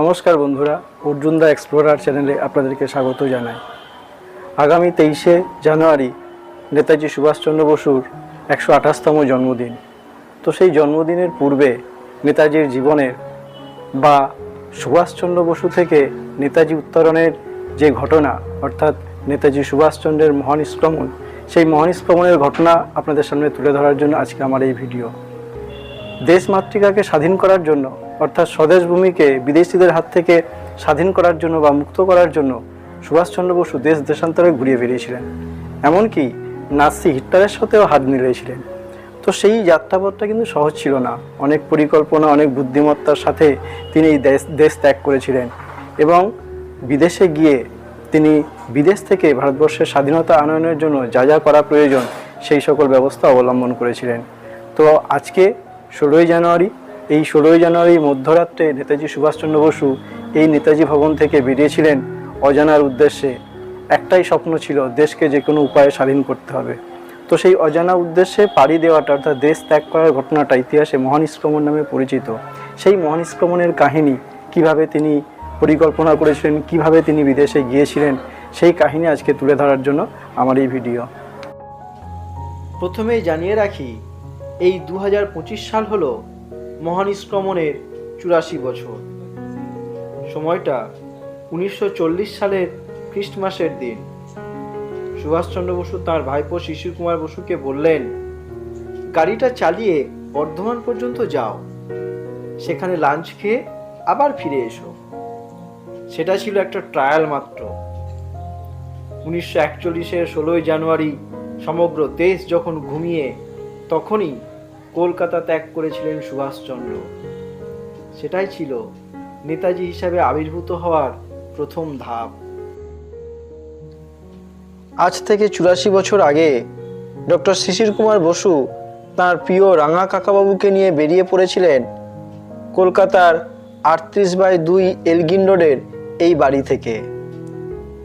নমস্কার বন্ধুরা অর্জুন দা এক্সপ্লোরার চ্যানেলে আপনাদেরকে স্বাগত জানাই। আগামী তেইশে জানুয়ারি নেতাজি সুভাষচন্দ্র বসুর একশো আঠাশতম জন্মদিন। তো সেই জন্মদিনের পূর্বে নেতাজির জীবনের বা সুভাষচন্দ্র বসু থেকে নেতাজি উত্তরণের যে ঘটনা, অর্থাৎ নেতাজি সুভাষচন্দ্রের মহান নিষ্ক্রমণ সেই মহান নিষ্ক্রমণের ঘটনা আপনাদের সামনে তুলে ধরার জন্য আজকে আমার এই ভিডিও। দেশ মাতৃকাকে স্বাধীন করার জন্য, অর্থাৎ স্বদেশ ভূমিকে বিদেশিদের হাত থেকে স্বাধীন করার জন্য বা মুক্ত করার জন্য সুভাষচন্দ্র বসু দেশ দেশান্তরে ঘুরিয়ে বেরিয়েছিলেন এমনকি নাসি হিটলারের সাথেও হাত মিলিয়েছিলেন। তো সেই যাত্রাপথটা কিন্তু সহজ ছিল না। অনেক পরিকল্পনা, অনেক বুদ্ধিমত্তার সাথে তিনি এই দেশ দেশ ত্যাগ করেছিলেন এবং বিদেশে গিয়ে তিনি বিদেশ থেকে ভারতবর্ষের স্বাধীনতা আনয়নের জন্য যা যা করা প্রয়োজন সেই সকল ব্যবস্থা অবলম্বন করেছিলেন। তো আজকে ষোলোই জানুয়ারি, এই ষোলোই জানুয়ারি মধ্যরাত্রে নেতাজি সুভাষচন্দ্র বসু এই নেতাজি ভবন থেকে বেরিয়েছিলেন অজানার উদ্দেশ্যে। একটাই স্বপ্ন ছিল, দেশকে যে কোনো উপায়ে স্বাধীন করতে হবে। তো সেই অজানা উদ্দেশ্যে পাড়ি দেওয়াটা, অর্থাৎ দেশ ত্যাগ করার ঘটনাটা ইতিহাসে মহানিষ্ক্রমণ নামে পরিচিত। সেই মহানিষ্ক্রমণের কাহিনী, কীভাবে তিনি পরিকল্পনা করেছিলেন, কীভাবে তিনি বিদেশে গিয়েছিলেন, সেই কাহিনী আজকে তুলে ধরার জন্য আমার এই ভিডিও। প্রথমেই জানিয়ে রাখি এই দু হাজার পঁচিশ সাল হলো মহানিষ্ক্রমণের চুরাশি বছর। সময়টা উনিশশো চল্লিশ সালের খ্রিস্টমাসের দিন। সুভাষচন্দ্র বসু তার ভাইপো শিশির কুমার বসুকে বললেন, গাড়িটা চালিয়ে বর্ধমান পর্যন্ত যাও। সেখানে লাঞ্চ খেয়ে আবার ফিরে এসো। সেটা ছিল একটা ট্রায়াল মাত্র। উনিশশো একচল্লিশের ষোলোই জানুয়ারি সমগ্র দেশ যখন ঘুমিয়ে তখনই কলকাতা ত্যাগ করেছিলেন সুভাষচন্দ্র। সেটাই ছিল নেতাজি হিসাবে আবির্ভূত হওয়ার প্রথম ধাপ। আজ থেকে চুরাশি বছর আগে ডক্টর শিশির কুমার বসু তার প্রিয় রাঙা কাকাবাবুকে নিয়ে বেরিয়ে পড়েছিলেন কলকাতার আটত্রিশ বাই দুই এলগিন রোডের এই বাড়ি থেকে।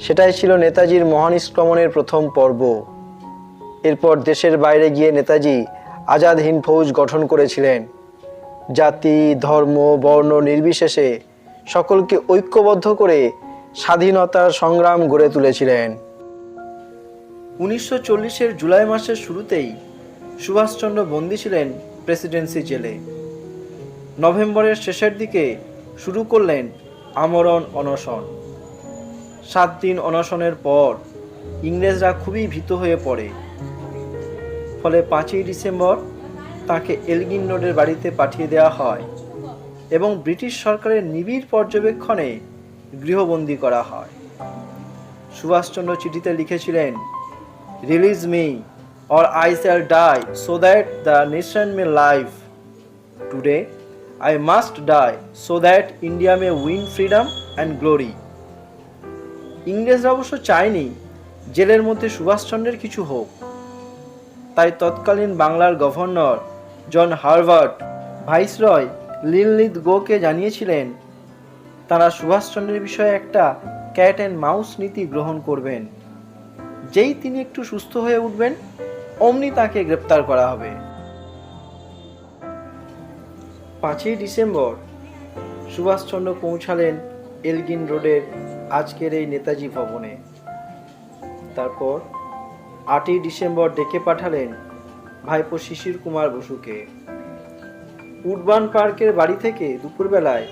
সেটাই ছিল নেতাজির মহানিষ্ক্রমণের প্রথম পর্ব। এরপর দেশের বাইরে গিয়ে নেতাজি আজাদ হিন্দ ফৌজ গঠন করেছিলেন। জাতি, ধর্ম, বর্ণ নির্বিশেষে সকলকে ঐক্যবদ্ধ করে স্বাধীনতার সংগ্রাম গড়ে তুলেছিলেন। উনিশশো চল্লিশের জুলাই মাসের শুরুতেই সুভাষচন্দ্র বন্দী ছিলেন প্রেসিডেন্সি জেলে। নভেম্বরের শেষের দিকে শুরু করলেন আমরণ অনশন। সাত দিন অনশনের পর ইংরেজরা খুবই ভীত হয়ে পড়ে। ফলে পাঁচই ডিসেম্বর তাকে এলগিন রোডের বাড়িতে পাঠিয়ে দেওয়া হয় এবং ব্রিটিশ সরকারের নিবিড় পর্যবেক্ষণে গৃহবন্দী করা হয় সুভাষচন্দ্র চিঠিতে লিখেছিলেন release me or I shall die so that the nation may live. Today, I must die so that India may win freedom and glory. ইংরেজরা অবশ্য চায়নি জেলের মধ্যে সুভাষচন্দ্রের কিছু হোক তাই তৎকালীন বাংলার গভর্নর জন হার্ভার্ড ভাইসরয় লিললিত গোকে জানিয়েছিলেন, তারা সুভাষচন্দ্রের বিষয়ে একটা ক্যাট অ্যান্ড মাউস নীতি গ্রহণ করবেন। যেই তিনি একটু সুস্থ হয়ে উঠবেন, অমনি তাকে গ্রেপ্তার করা হবে। পাঁচই ডিসেম্বর সুভাষচন্দ্র পৌঁছালেন এলগিন রোডের আজকের এই নেতাজি ভবনে। তারপর আটই ডিসেম্বর ডেকে পাঠালেন ভাইপো শিশির কুমার বসুকে। উডবান পার্কের বাড়ি থেকে দুপুরবেলায়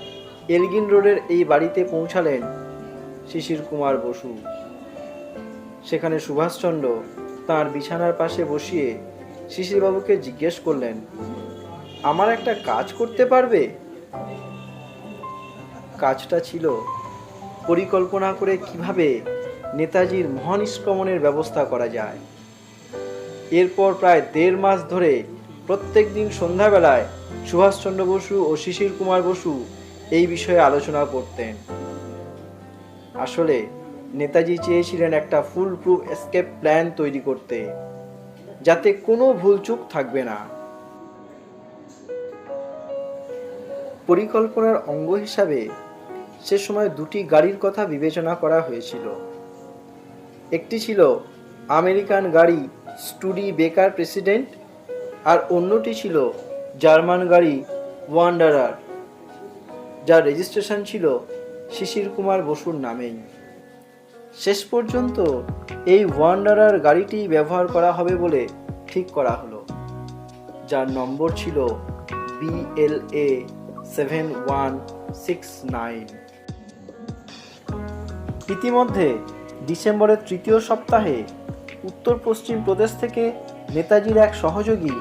এলগিন রোডের এই বাড়িতে পৌঁছালেন শিশির কুমার বসু। সেখানে সুভাষচন্দ্র তার বিছানার পাশে বসিয়ে শিশিরবাবুকে জিজ্ঞেস করলেন, আমার একটা কাজ করতে পারবে? কাজটা ছিল পরিকল্পনা করে কীভাবে নেতাজির মহানিষ্ক্রমণের ব্যবস্থা করা যায়। এরপর প্রায় দেড় মাস ধরে প্রত্যেক দিন সন্ধ্যাবেলায় সুভাষচন্দ্র বসু ও শিশির কুমার বসু এই বিষয়ে আলোচনা করতেন। আসলে নেতাজি চেয়েছিলেন একটা ফুল প্রুফ এসকেপ প্ল্যান তৈরি করতে, যাতে কোনো ভুলচুক থাকবে না। পরিকল্পনার অঙ্গ হিসাবে সে সময় দুটি গাড়ির কথা বিবেচনা করা হয়েছিল। একটি ছিল আমেরিকান গাড়ি স্টুডি বেকার প্রেসিডেন্ট আর অন্যটি ছিল জার্মান গাড়ি ওয়ান্ডারার, যার রেজিস্ট্রেশন ছিল শিশির কুমার বসুর নামেই। শেষ পর্যন্ত এই ওয়ান্ডারার গাড়িটি ব্যবহার করা হবে বলে ঠিক করা হলো, যার নম্বর ছিল BLA seven one six nine ইতিমধ্যে ডিসেম্বরের তৃতীয় সপ্তাহে উত্তর পশ্চিম প্রদেশ থেকে নেতাজির এক সহযোগী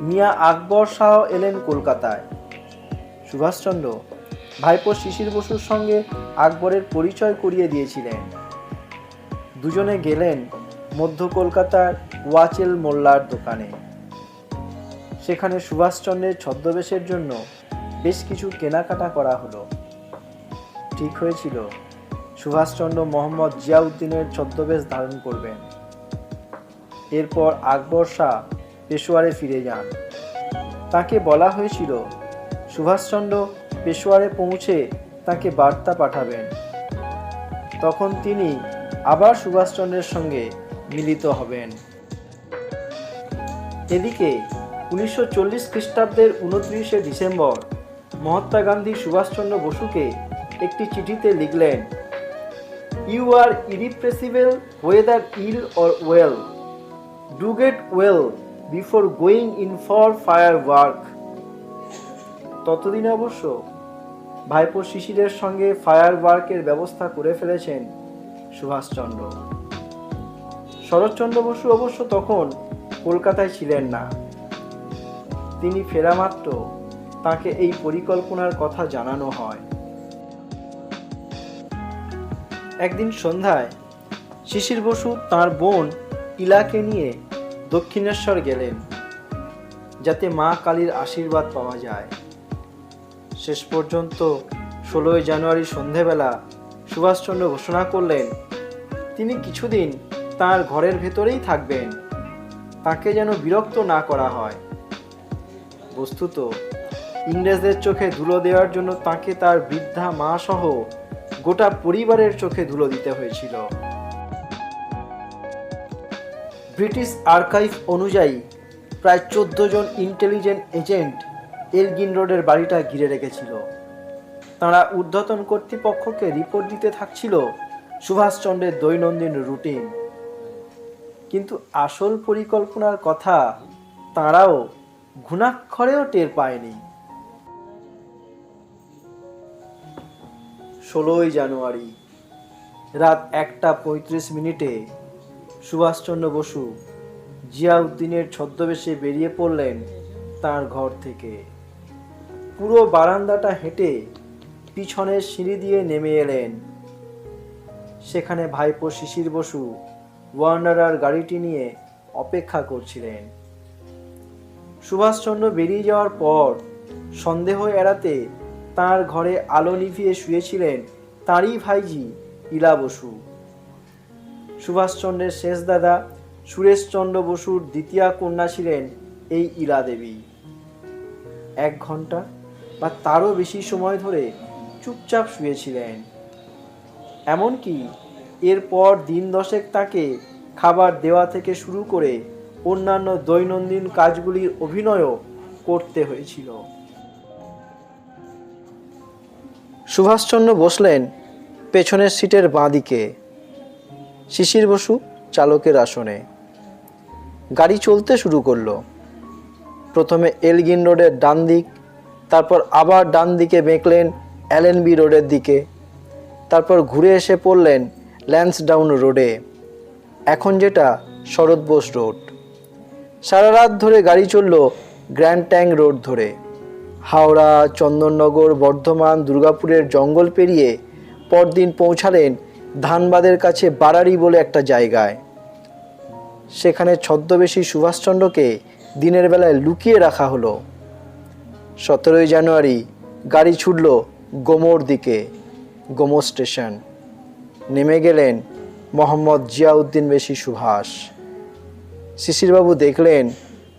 মিয়া আকবর শাহ এলেন কলকাতায়। সুভাষচন্দ্র, ভাইপো শিশির বসুর সঙ্গে আকবরের পরিচয় করিয়ে দিয়েছিলেন। দুজনে গেলেন মধ্য কলকাতার ওয়াচেল মোল্লার দোকানে। সেখানে সুভাষচন্দ্রের ছদ্মবেশের জন্য বেশ কিছু কেনাকাটা করা হলো। ঠিক হয়েছিল। সুভাষচন্দ্র মোহাম্মদ জিয়াউদ্দিনের ছদ্মবেশ ধারণ করবেন। এরপর আকবর শাহ পেশোয়ারে ফিরে যান। তাকে বলা হয়েছিল, সুভাষচন্দ্র পেশোয়ারে পৌঁছে তাকে বার্তা পাঠাবেন। তখন তিনি আবার সুভাষচন্দ্রের সঙ্গে মিলিত হবেন। এদিকে উনিশশো চল্লিশ খ্রিস্টাব্দের উনত্রিশে ডিসেম্বর মহাত্মা গান্ধী সুভাষচন্দ্র বসুকে একটি চিঠিতে লিখলেন you are irrepressible whether ill or well do get well before going in for firework ততদিন অবশ্য ভাইপো শিশিরের সঙ্গে ফায়ার ওয়ার্কের ব্যবস্থা করে ফেলেছেন সুভাষচন্দ্র। শরৎচন্দ্র বসু অবশ্য তখন কলকাতায় ছিলেন না। তিনি ফেরা মাত্র তাকে এই পরিকল্পনার কথা জানানো হয়। একদিন সন্ধ্যায় শিশির বসু তার বোন ইলাকে নিয়ে দক্ষিণেশ্বর গেলেন, যাতে মা কালীর আশীর্বাদ পাওয়া যায়। শেষ পর্যন্ত ষোলোই জানুয়ারি সন্ধেবেলা সুভাষচন্দ্র ঘোষণা করলেন, তিনি কিছুদিন তার ঘরের ভেতরেই থাকবেন। তাকে যেন বিরক্ত না করা হয়। বস্তুত ইংরেজদের চোখে ধুলো দেওয়ার জন্য তাকে তার বৃদ্ধা মা সহ গোটা পরিবারের চোখে ধুলো দিতে হয়েছিল। ব্রিটিশ আর্কাইভ অনুযায়ী প্রায় চোদ্দ জন ইন্টেলিজেন্ট এজেন্ট এলগিন রোডের বাড়িটা ঘিরে রেখেছিল। তারা ঊর্ধ্বতন কর্তৃপক্ষকে রিপোর্ট দিতে থাকছিল সুভাষচন্দ্রের দৈনন্দিন রুটিন। কিন্তু আসল পরিকল্পনার কথা তাঁরাও ঘুণাক্ষরেও টের পায়নি। ষোলোই জানুয়ারি রাত একটা পঁয়ত্রিশ মিনিটে সুভাষচন্দ্র বসু জিয়াউদ্দিনের ছদ্মবেশে বেরিয়ে পড়লেন তার ঘর থেকে। পুরো বারান্দাটা হেঁটে পিছনের সিঁড়ি দিয়ে নেমে এলেন। সেখানে ভাইপো শিশির বসু ওয়ার্নারার গাড়িটি নিয়ে অপেক্ষা করছিলেন। সুভাষচন্দ্র বেরিয়ে যাওয়ার পর সন্দেহ এড়াতে তার ঘরে আলো নিভিয়ে শুয়েছিলেন তাঁরই ভাইজি ইলা বসু। সুভাষচন্দ্রের শেষ দাদা সুরেশচন্দ্র বসুর দ্বিতীয় কন্যা ছিলেন এই ইলা দেবী। এক ঘণ্টা বা তারও বেশি সময় ধরে চুপচাপ শুয়েছিলেন। এমনকি এরপর দিন দশেক তাকে খাবার দেওয়া থেকে শুরু করে অন্যান্য দৈনন্দিন কাজগুলির অভিনয়ও করতে হয়েছিল। সুভাষচন্দ্র বসলেন পেছনের সিটের বাঁ দিকে শিশির বসু চালকের আসনে। গাড়ি চলতে শুরু করল। প্রথমে এলগিন রোডের ডান দিক, তারপর আবার ডান দিকে বেঁকলেন অ্যালেনবি রোডের দিকে। তারপর ঘুরে এসে পড়লেন ল্যান্সডাউন রোডে। এখন যেটা শরৎ বোস রোড। সারা রাত ধরে গাড়ি চলল গ্র্যান্ড ট্যাং রোড ধরে। হাওড়া, চন্দননগর, বর্ধমান, দুর্গাপুরের জঙ্গল পেরিয়ে পরদিন পৌঁছালেন ধানবাদের কাছে বারারি বলে একটা জায়গায়। সেখানে ছদ্মবেশী সুভাষচন্দ্রকে দিনের বেলায় লুকিয়ে রাখা হলো। সতেরোই জানুয়ারি গাড়ি ছুটল গোমোর দিকে গোমো স্টেশন। নেমে গেলেন মোহাম্মদ জিয়াউদ্দিন বেশি সুভাষ। শিশিরবাবু দেখলেন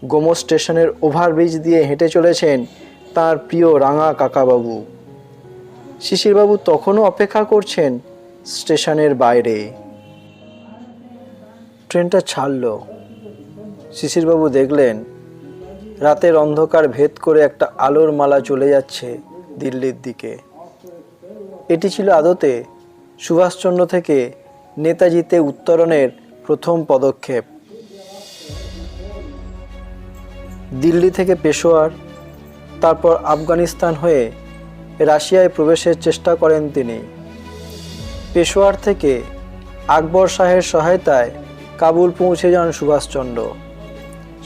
গোমো স্টেশনের ওভারব্রিজ দিয়ে হেঁটে চলেছেন তার প্রিয় রাঙা কাকাবাবু। শিশিরবাবু তখনও অপেক্ষা করছেন স্টেশনের বাইরে। ট্রেনটা ছাড়ল। শিশিরবাবু দেখলেন, রাতের অন্ধকার ভেদ করে একটা আলোর মালা চলে যাচ্ছে দিল্লির দিকে। এটি ছিল আদতে সুভাষচন্দ্র থেকে নেতাজিতে উত্তরণের প্রথম পদক্ষেপ। দিল্লি থেকে পেশোয়ার তারপর আফগানিস্তান হয়ে রাশিয়ায় প্রবেশের চেষ্টা করেন তিনি। পেশোয়ার থেকে আকবর শাহের সহায়তায় কাবুল পৌঁছে যান সুভাষচন্দ্র,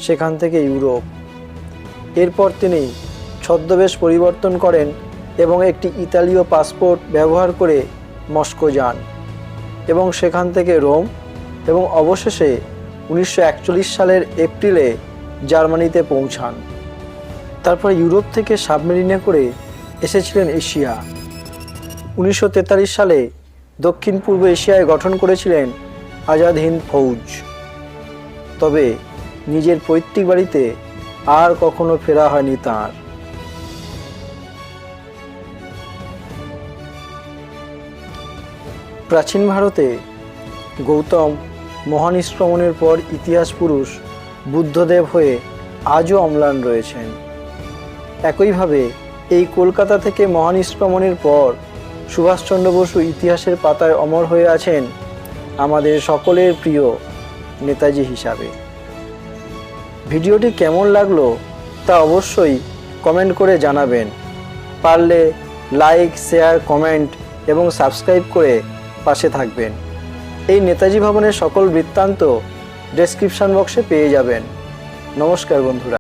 সেখান থেকে ইউরোপ। এরপর তিনি ছদ্মবেশ পরিবর্তন করেন এবং একটি ইতালীয় পাসপোর্ট ব্যবহার করে মস্কো যান এবং সেখান থেকে রোম এবং অবশেষে উনিশশো একচল্লিশ সালের এপ্রিলে জার্মানিতে পৌঁছান। তারপর ইউরোপ থেকে সাবমেরিনে করে এসেছিলেন এশিয়া। উনিশশো তেতাল্লিশ সালে দক্ষিণ পূর্ব এশিয়ায় গঠন করেছিলেন আজাদ হিন্দ ফৌজ। তবে নিজের পৈতৃক বাড়িতে আর কখনো ফেরা হয়নি তাঁর। প্রাচীন ভারতে গৌতম মহানিষ্ক্রমণের পর ইতিহাস পুরুষ বুদ্ধদেব হয়ে আজও অম্লান রয়েছেন। একইভাবে এই কলকাতা থেকে মহানিষ্ক্রমণের পর সুভাষচন্দ্র বসু ইতিহাসের পাতায় অমর হয়ে আছেন আমাদের সকলের প্রিয় নেতাজি হিসাবে। ভিডিওটি কেমন লাগল তা অবশ্যই কমেন্ট করে জানাবেন। পারলে লাইক, শেয়ার, কমেন্ট এবং সাবস্ক্রাইব করে পাশে থাকবেন। এই নেতাজি ভবনের সকল বৃত্তান্ত ডেসক্রিপশন বক্সে পেয়ে যাবেন। নমস্কার বন্ধুরা।